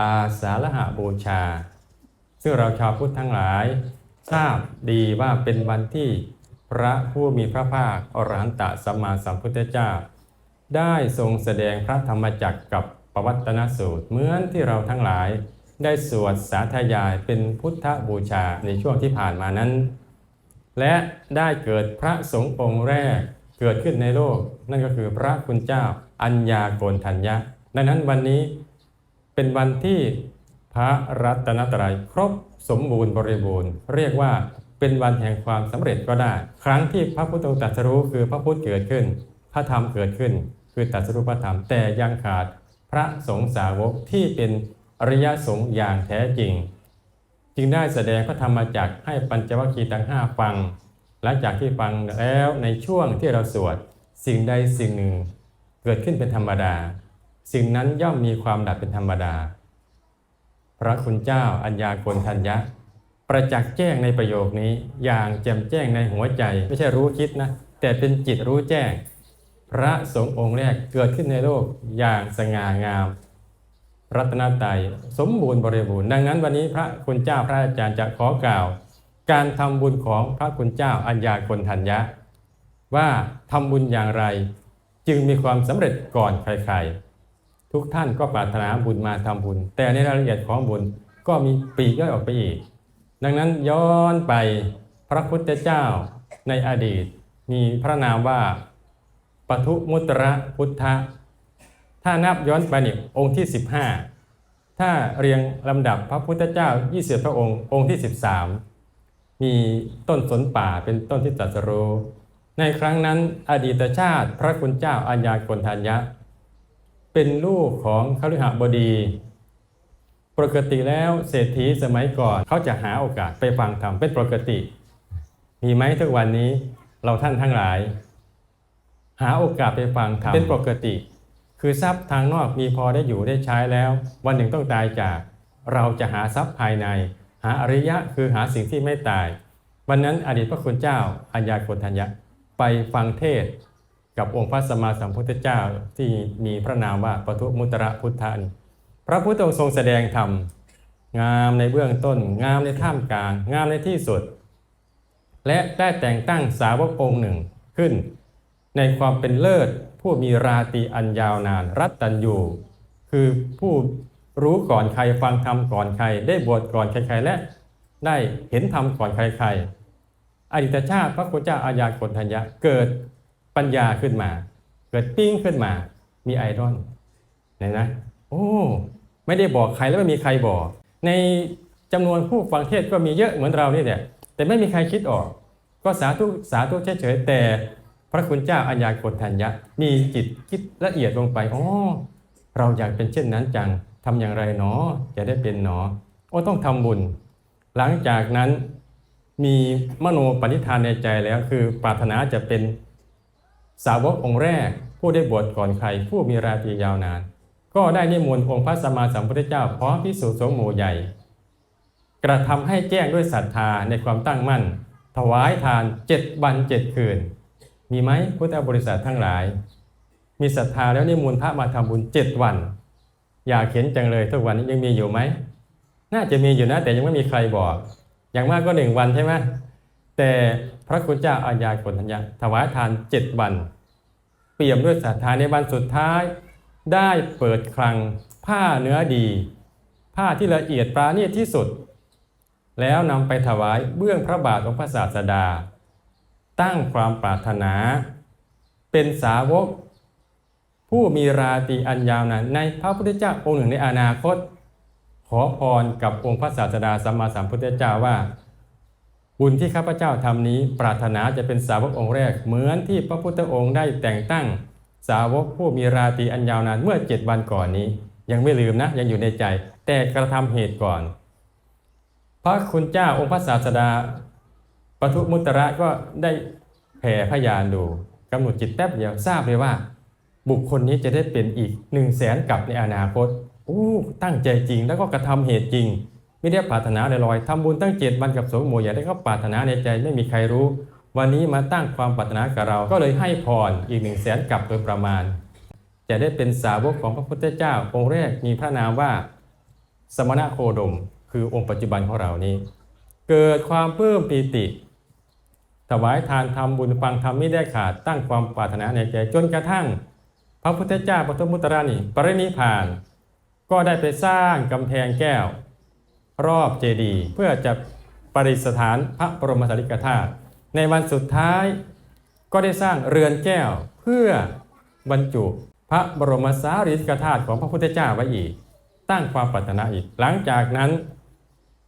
อาสาฬหบูชา ซึ่งเราชาวพุทธทั้งหลาย ทราบดีว่าเป็นวันที่พระผู้มีพระภาคอรหันตสัมมาสัมพุทธเจ้า ได้ทรงแสดงพระธรรมจักรกับปวัตนสูตรเหมือนที่เราทั้งหลาย ได้สวดสาธยายเป็นพุทธบูชาในช่วงที่ผ่านมานั้น และได้เกิดพระสงฆ์องค์แรกเกิดขึ้นในโลก นั่นก็คือพระคุณเจ้าอัญญาโกณทัญญะ ดังนั้นวันนี้ เป็นวันที่พระรัตนตรัยครบสมบูรณ์บริบูรณ์ เรียกว่าเป็นวันแห่งความสำเร็จก็ได้ ครั้งที่พระพุทธองค์ตรัสรู้คือพระพุทธเกิดขึ้น พระธรรมเกิดขึ้น คือตรัสรู้พระธรรมแต่ยังขาดพระสงฆ์สาวกที่เป็นอริยสงฆ์อย่างแท้จริง จึงได้แสดงพระธรรมจักให้ปัญจวัคคีย์ทั้งห้าฟัง หลังจากที่ฟังแล้วในช่วงที่เราสวดสิ่งใดสิ่งหนึ่ง เกิดขึ้นเป็นธรรมดา สิ่งนั้นย่อมมีความดับเป็นธรรมดา พระคุณเจ้าอัญญากณทัญญะ ประจักษ์แจ้งในประโยคนี้อย่างแจ่มแจ้งในหัวใจ ไม่ใช่รู้คิดนะ แต่เป็นจิตรู้แจ้ง พระสงฆ์องค์แรกเกิดขึ้นในโลกอย่างสง่างาม รัตนตรัยสมบูรณ์บริบูรณ์ดังนั้นวันนี้พระคุณเจ้าพระอาจารย์จะขอกล่าว การทำบุญของพระคุณเจ้าอัญญากณทัญญะ ว่าทำบุญอย่างไร จึงมีความสำเร็จก่อนใครๆ ทุกท่านก็ปรารถนาบุญมาทำบุญ แต่ในรายละเอียดของบุญก็มีปีกย่อยออกไปอีก ดังนั้นย้อนไปพระพุทธเจ้าในอดีต มีพระนามว่าปทุมุตระพุทธะถ้านับย้อนไปนี่องค์ที่ 15 ถ้าเรียงลำดับพระพุทธเจ้า 20 พระองค์ องค์ที่ 13 มีต้นสนป่าเป็นต้นที่ตรัสรู้ในครั้งนั้นอดีตชาติพระคุณเจ้าอัญญากณทัญญะ เป็นลูกของคฤหบดี ปกติแล้วเศรษฐีสมัยก่อนเขาจะหาโอกาสไปฟังธรรมเป็นปกติ มีไหมทุกวันนี้เราท่านทั้งหลาย หาโอกาสไปฟังธรรมเป็นปกติ คือทรัพย์ทางนอกมีพอได้อยู่ได้ใช้แล้ว วันหนึ่งต้องตายจาก เราจะหาทรัพย์ภายใน หาอริยะคือหาสิ่งที่ไม่ตาย วันนั้นอดีตพระคุณเจ้าอัญญาโกณทัญญะไปฟังเทศ กับองค์พระสัมมาสัมพุทธเจ้าที่มีพระนามว่าปทุมุตระพุทธานพระพุทธองค์ทรงแสดงธรรมงามในเบื้องต้น งามในท่ามกลาง งามในที่สุด และได้แต่งตั้งสาวกองค์หนึ่งขึ้น ในความเป็นเลิศผู้มีราตีอันยาวนาน รัตตัญยูคือผู้รู้ก่อนใครฟังธรรมก่อนใคร ได้บวชก่อนใครๆและได้เห็นธรรมก่อนใครๆอดีตชาติพระพุทธเจ้าอาญากณทัญญะเกิด ปัญญาขึ้นมา เกิดปิ้งขึ้นมา มีไอดอลเห็นนะ โอ้ ไม่ได้บอกใครแล้วไม่มีใครบอก ในจำนวนผู้ฟังเทศก็มีเยอะเหมือนเรานี่แหละแต่ไม่มีใครคิดออก ก็สาธุสาธุเฉยๆแต่พระคุณเจ้าอัญญาโกณทัญญะ มีจิตคิดละเอียดลงไปอ๋อเราอยากเป็นเช่นนั้นจังทำอย่างไรหนอจะได้เป็นหนอโอ้ต้องทำบุญ หลังจากนั้นมีมโนปณิธานในใจแล้วคือปรารถนาจะเป็น สาวกองค์แรก ผู้ได้บวชก่อนใครผู้มีราตรียาวนาน ก็ได้นิมนต์องค์พระสัมมาสัมพุทธเจ้าพร้อมพิสุสงฆ์หมู่ใหญ่ กระทำให้แจ้งด้วยศรัทธาในความตั้งมั่น ถวายทานเจ็ดวันเจ็ดคืน มีไหมพุทธบริษัททั้งหลาย มีศรัทธาแล้วนิมนต์พระมาทำบุญเจ็ดวัน อยากเห็นจังเลยทุกวันนี้ยังมีอยู่ไหมน่าจะมีอยู่นะแต่ยังไม่มีใครบอก อย่างมากก็หนึ่งวันใช่ไหมแต่ พระคุณเจ้าอาญาโกณทัญญาถวายทานเจ็ดวัน เปี่ยมด้วยศรัทธาในวันสุดท้าย ได้เปิดคลังผ้าเนื้อดี ผ้าที่ละเอียดปราณีตที่สุด แล้วนำไปถวายเบื้องพระบาทของพระศาสดา ตั้งความปรารถนา เป็นสาวก ผู้มีราตีอันยาวนานในพระพุทธเจ้าองค์หนึ่งในอนาคต ขอพรกับองค์พระศาสดาสัมมาสัมพุทธเจ้าว่า บุญที่ข้าพเจ้าทำนี้ ปรารถนาจะเป็นสาวกองค์แรก เหมือนที่พระพุทธองค์ได้แต่งตั้ง สาวกผู้มีราตรีอันยาวนานเมื่อเจ็ดวันก่อนนี้ ยังไม่ลืมนะ ยังอยู่ในใจ แต่กระทำเหตุก่อน พระคุณเจ้าองค์พระศาสดาปทุมุตระก็ได้แผ่พยานดูกำหนดจิตแป๊บเดียวทราบเลยว่า บุคคลนี้จะได้เป็นอีกหนึ่งแสนกับในอนาคตอู้ตั้งใจจริงแล้วก็กระทำเหตุจริง ไม่ได้ปรารถนาลอยๆทำบุญตั้งเจ็ดวันกับสงฆ์หมู่ใหญ่ได้ก็ปรารถนาในใจไม่มีใครรู้ วันนี้มาตั้งความปรารถนากับเรา ก็เลยให้พรอีกหนึ่งแสนกับโดยประมาณ จะได้เป็นสาวกของพระพุทธเจ้า องค์แรกมีพระนามว่า สมณะโคดม คือองค์ปัจจุบันของเรานี้ เกิดความปลื้มปีติ ถวายทานทำบุญฟังธรรมไม่ได้ขาดตั้งความปรารถนาในใจจนกระทั่ง พระพุทธเจ้าปฐมุตตรานิปรินิพาน ก็ได้ไปสร้างกำแพงแก้ว รอบเจดีย์เพื่อจะประดิษฐานพระบรมสารีริกธาตุในวันสุดท้ายก็ได้สร้างเรือนแก้วเพื่อบรรจุพระบรมสารีริกธาตุของพระพุทธเจ้าไว้อีก ตั้งความปรารถนาอีก หลังจากนั้น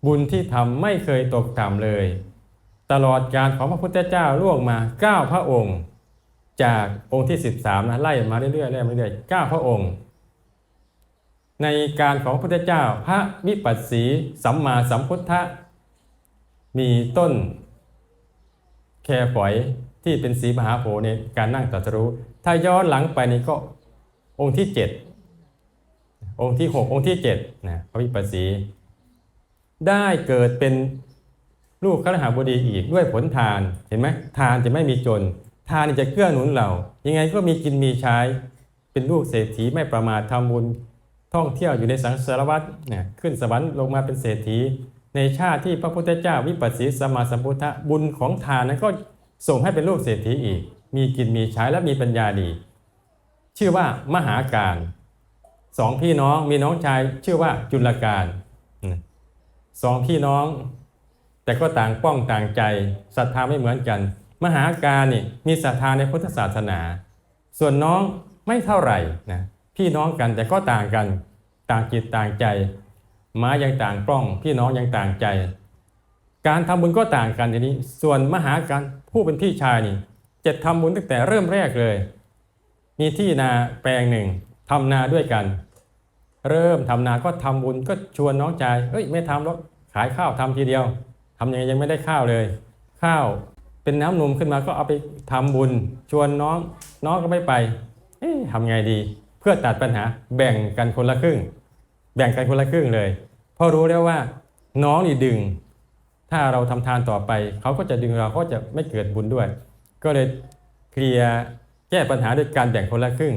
บุญที่ทำไม่เคยตกต่ำเลย ตลอดการของพระพุทธเจ้าล่วงมา 9 พระองค์ จากองค์ที่ 13นะไล่มาเรื่อยๆไล่มาเรื่อยๆ9พระองค์ ในการของพระพุทธเจ้าพระวิปัสสีสัมมาสัมพุทธะมีต้นแครฝอยที่เป็นสีมหาโพธิ์ในการนั่งตรัสรู้ ถ้าย้อนหลังไปนี่ก็องค์ที่ 7 องค์ที่ 6 องค์ที่7นะพระวิปัสสี ได้เกิดเป็นลูกขรหาบดีอีกด้วยผลทานเห็นไหมทานจะไม่มีจน ทานจะเกื้อหนุนเรา ยังไงก็มีกินมีใช้ เป็นลูกเศรษฐีไม่ประมาททำบุญ ท่องเที่ยวอยู่ในสังสารวัฏเนี่ยขึ้นสวรรค์ลงมาเป็นเศรษฐี ในชาติที่พระพุทธเจ้าวิปัสสีสมาสัมพุทธะบุญของทานนั้นก็ส่งให้เป็นลูกเศรษฐีอีก มีกินมีใช้และมีปัญญาดี ชื่อว่ามหาการสองพี่น้องมีน้องชายชื่อว่าจุลการสองพี่น้อง แต่ก็ต่างป้องต่างใจศรัทธาไม่เหมือนกัน มหาการนี่มีศรัทธาในพุทธศาสนา ส่วนน้องไม่เท่าไหร่นะ พี่น้องกันแต่ก็ต่างกัน ต่างจิตต่างใจม้ายังต่างปล้อง พี่น้องยังต่างใจ การทำบุญก็ต่างกันทีนี้ ส่วนมหาการผู้เป็นพี่ชายนี่จะทำบุญตั้งแต่เริ่มแรกเลย มีที่นาแปลงหนึ่งทำนาด้วยกัน เริ่มทำนาก็ทำบุญก็ชวนน้องชายเอ้ยไม่ทำหรอกขายข้าวทำทีเดียวทำยังไงยังไม่ได้ข้าวเลย ข้าวเป็นน้ำนมขึ้นมาก็เอาไปทำบุญ ชวนน้องน้องก็ไม่ไปเอ๊ะทำไงดี เพื่อตัดปัญหาแบ่งกันคนละครึ่ง แบ่งกันคนละครึ่งเลยเพราะรู้แล้วว่าน้องนี่ดึง ถ้าเราทำทานต่อไป เขาก็จะดึงเราก็จะไม่เกิดบุญด้วย ก็เลยเคลียร์แก้ปัญหาด้วยการแบ่งคนละครึ่ง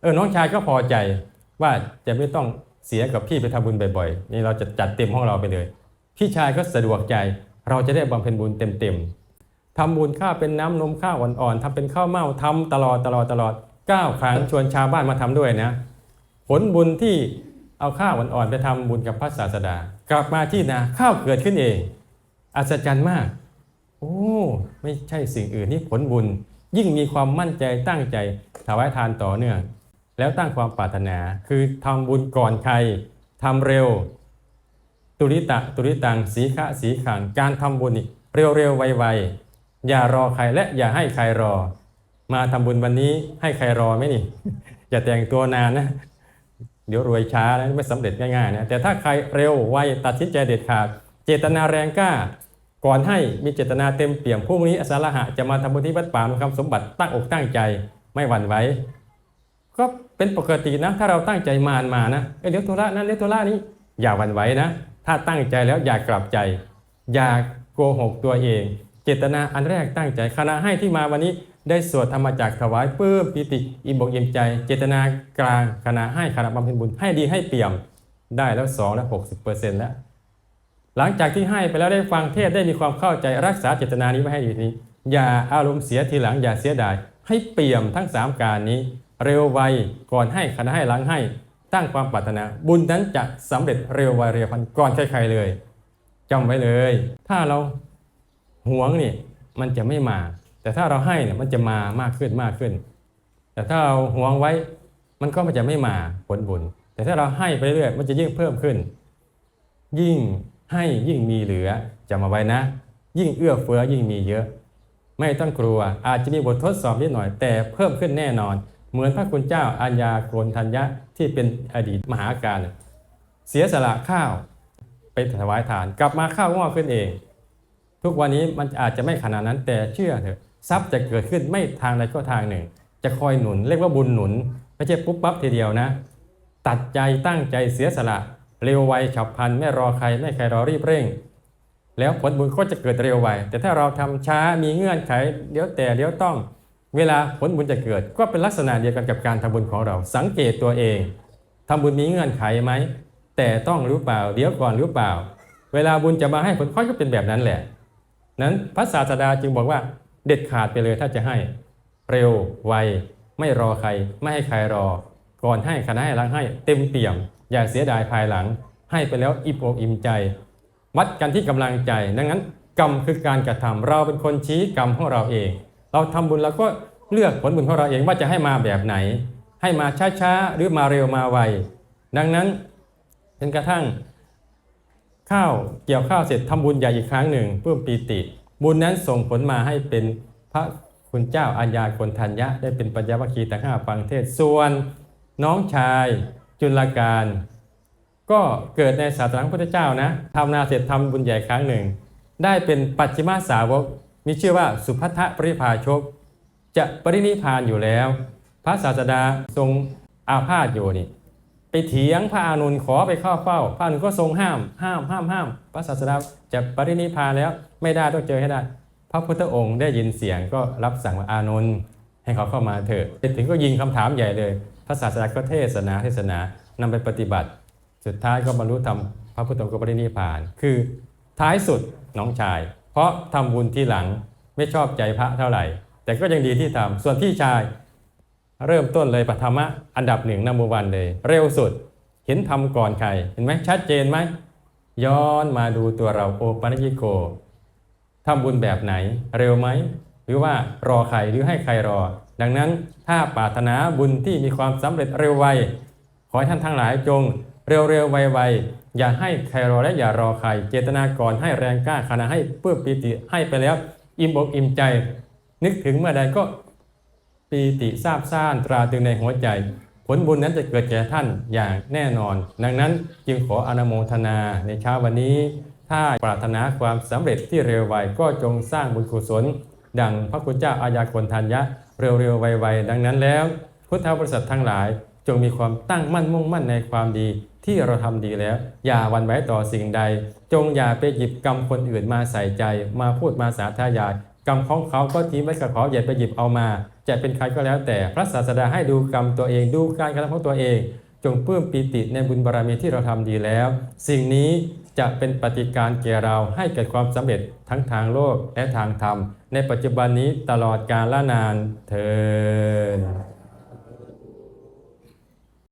เออน้องชายก็พอใจว่าจะไม่ต้องเสียกับพี่ไปทำบุญบ่อยๆ นี่เราจะจัดเต็มห้องเราไปเลย พี่ชายก็สะดวกใจ เราจะได้บำเพ็ญบุญเต็มๆทำบุญข้าวเป็นน้ำนมข้าวอ่อนๆทำเป็นข้าวเม่าทำตลอดตลอดตลอด 9ครั้งชวนชาวบ้านมาทำด้วยนะ ผลบุญที่เอาข้าวอ่อนๆไปทำบุญกับพระศาสดา กลับมาที่นาข้าวเกิดขึ้นเอง อัศจรรย์มาก โอ้ไม่ใช่สิ่งอื่นนี่ผลบุญ ยิ่งมีความมั่นใจตั้งใจถวายทานต่อเนื่องแล้วตั้งความปรารถนาคือทำบุญก่อนใครทำเร็ว ตุริตะตุริตังสีขะสีขังการทำบุญนี่เร็วเร็วๆไวๆอย่ารอใครและอย่าให้ใครรอ มาทำบุญวันนี้ให้ใครรอไหมนี่ อย่าแต่งตัวนานนะ เดี๋ยวรวยช้าแล้วไม่สำเร็จง่ายๆนะแต่ถ้าใครเร็วไวตัดสินใจเด็ดขาด เจตนาแรงกล้า ก่อนให้มีเจตนาเต็มเปี่ยมพรุ่งนี้อสาฬหะจะมาทำบุญที่วัดป่ามคำสมบัติตั้งอกตั้งใจไม่หวั่นไหวก็เป็นปกตินะ ถ้าเราตั้งใจมานมานะเอ้ยเลี้ยวธุระนั้นเลี้ยวธุระนี้อย่าหวั่นไหวนะ ถ้าตั้งใจแล้วอย่ากลับใจ อย่าโกหกตัวเอง เจตนาอันแรกตั้งใจคณะให้ที่มาวันนี้ ได้สวดธรรมจักรถวายเพิ่มปิติอิ่มบอกอิ่มใจ เจตนากลางคณะให้คณะบำเพ็ญบุญให้ดีให้เปี่ยมได้แล้ว2และ60เปอร์เซ็นต์แล้วหลังจากที่ให้ไปแล้วได้ฟังเทศได้มีความเข้าใจรักษาเจตนานี้ไว้ให้ดีนี้ อย่าอารมณ์เสียทีหลังอย่าเสียดาย ให้เปี่ยมทั้ง 3 การนี้ เร็วไวก่อนให้ขณะให้หลังให้ ตั้งความปรารถนา บุญนั้นจะสำเร็จเร็วไวเร็วพันก่อนใครๆเลยจำไว้เลย ถ้าเราหวงนี่มันจะไม่มา แต่ถ้าเราให้เนี่ยมันจะมามากขึ้นมากขึ้น แต่ถ้าเราหวงไว้มันก็มันจะไม่มาผลบุญ แต่ถ้าเราให้ไปเรื่อยมันจะยิ่งเพิ่มขึ้น ยิ่งให้ยิ่งมีเหลือจำเอาไว้นะ ยิ่งเอื้อเฟื้อยิ่งมีเยอะ ไม่ต้องกลัวอาจจะมีบททดสอบนิดหน่อย แต่เพิ่มขึ้นแน่นอน เหมือนพระคุณเจ้าอัญญาโกนทัญญะที่เป็นอดีตมหาการ เสียสละข้าวไปถวายทาน กลับมาข้าวงอกขึ้นเอง ทุกวันนี้มันอาจจะไม่ขนาดนั้นแต่เชื่อเถอะ ทรัพย์จะเกิดขึ้นไม่ทางใดก็ทางหนึ่ง จะคอยหนุนเรียกว่าบุญหนุน ไม่ใช่ปุ๊บปั๊บทีเดียวนะ ตัดใจตั้งใจเสียสละ เร็วไวฉับพลันไม่รอใครไม่ใครรอรีบเร่ง แล้วผลบุญก็จะเกิดเร็วไว แต่ถ้าเราทำช้ามีเงื่อนไขเดี๋ยวแต่เดี๋ยวต้อง เวลาผลบุญจะเกิด ก็เป็นลักษณะเดียวกันกับการทำบุญของเรา สังเกตตัวเองทำบุญมีเงื่อนไขไหมแต่ต้องรู้เปล่าเดี๋ยวก่อนรู้เปล่า เวลาบุญจะมาให้ผลค่อยก็เป็นแบบนั้นแหละนั้นพระศาสดาจึงบอกว่า เด็ดขาดไปเลยถ้าจะให้เร็วไวไม่รอใคร ไม่ให้ใครรอ ก่อนให้คณะให้หลังให้เต็มเปี่ยม อย่าเสียดายภายหลัง ให้ไปแล้วอิ่มอกอิ่มใจ วัดกันที่กำลังใจ ดังนั้น กรรมคือการกระทำเราเป็นคนชี้กรรมของเราเอง เราทำบุญเราก็เลือกผลบุญของเราเองว่าจะให้มาแบบไหน ให้มาช้าๆหรือมาเร็วมาไว ดังนั้นจนกระทั่ง ข้าวเกี่ยวข้าวเสร็จทำบุญใหญ่อีกครั้งหนึ่งเพื่อปีติ บุญนั้นส่งผลมาให้เป็นพระคุณเจ้าอัญญาคนทัญญะได้เป็นปัญญวัคคีย์แต่ห้าฟังเทศส่วนน้องชายจุลการ ก็เกิดในศาสนาพระพุทธเจ้านะทำนาเสร็จทำบุญใหญ่ครั้งหนึ่ง ได้เป็นปัจฉิมาสาวก มีชื่อว่าสุภัททปริภาชก จะปรินิพานอยู่แล้ว พระศาสดาทรงอาพาธอยู่นี่ ไปเถียงพระอานุนขอไปเข้าเฝ้า พระอานุนก็ทรงห้าม ห้ามห้ามห้าม พระศาสดาจะปรินิพพานแล้วไม่ได้ต้องเจอให้ได้ พระพุทธองค์ได้ยินเสียงก็รับสั่งว่าอานนท์ให้เขาเข้ามาเถอะไปถึงก็ยิงคำถามใหญ่เลย พระศาสดาก็เทศนาเทศนานำไปปฏิบัติ สุดท้ายก็บรรลุธรรมพระพุทธองค์ก็ปรินิพพาน คือท้ายสุดน้องชาย เพราะทำบุญที่หลังไม่ชอบใจพระเท่าไหร่ แต่ก็ยังดีที่ทำส่วนพี่ชาย เริ่มต้นเลยปฐมะอันดับหนึ่งนัมวันเลย เร็วสุด เห็นทำก่อนใคร เห็นไหมชัดเจนไหม ย้อนมาดูตัวเราโอปัญญิโกทำบุญแบบไหน เร็วไหม หรือว่ารอใครหรือให้ใครรอ ดังนั้นถ้าปรารถนาบุญที่มีความสำเร็จเร็วไว ขอให้ท่านทั้งหลายจง เร็วๆไวๆอย่าให้ใครรอและอย่ารอใคร เจตนาก่อนให้แรงกล้าขณะให้เพื่อปีติให้ไปแล้ว อิ่มอกอิ่มใจ นึกถึงเมื่อใดก็ ปีติทราบซ่านตราตรึงในหัวใจ ผลบุญนั้นจะเกิดแก่ท่านอย่างแน่นอน ดังนั้นจึงขออนุโมทนาในเช้าวันนี้ ถ้าปรารถนาความสำเร็จที่เร็วไวก็จงสร้างบุญกุศล ดังพระคุณเจ้าอายากนทัญญะเร็วๆไวๆดังนั้นแล้ว พุทธบริษัททั้งหลาย จงมีความตั้งมั่นมุ่งมั่นในความดีที่เราทำดีแล้ว อย่าหวันไหวต่อสิ่งใด จงอย่าไปหยิบกรรมคนอื่นมาใส่ใจ มาพูดมาสาธยาย กรรมของเขาก็ทิ้งไว้กับเขาอย่าไปหยิบเอามา จะเป็นใครก็แล้วแต่พระศาสดาให้ดูกรรมตัวเองดูการกระทำของตัวเอง จงเพื่มปีติในบุญบารมีที่เราทำดีแล้ว สิ่งนี้จะเป็นปฏิการแก่เราให้เกิดความสำเร็จทั้งทางโลกและทางธรรม ในปัจจุบันนี้ตลอดกาลละนานเทิน